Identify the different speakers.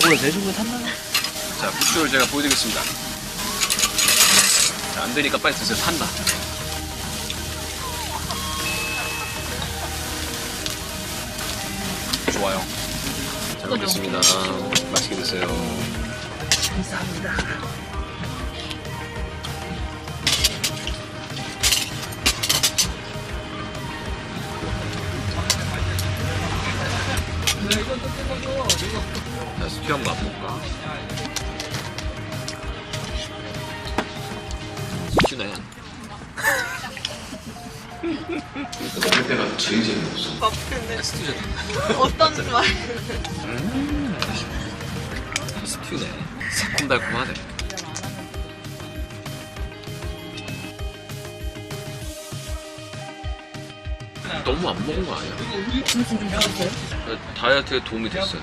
Speaker 1: 오, 내중에 탔나?
Speaker 2: 자, 국수를 제가 보여드리겠습니다. 자, 안 되니까 빨리 드세요. 탄다. 좋아요. 잘 먹겠습니다. 맛있게 드세요.
Speaker 1: 감사합니다.
Speaker 2: 자, 스 튜 한번 맛볼까? 스튜네. 먹을 때가 제일 재미없어.
Speaker 3: 맞는데
Speaker 2: 스튜잖아.
Speaker 3: 어떤 말?
Speaker 2: 음, 스튜네. 새콤달콤하네. 너무 안 먹은 거 아니야? 다이어트에 도움이 됐어요.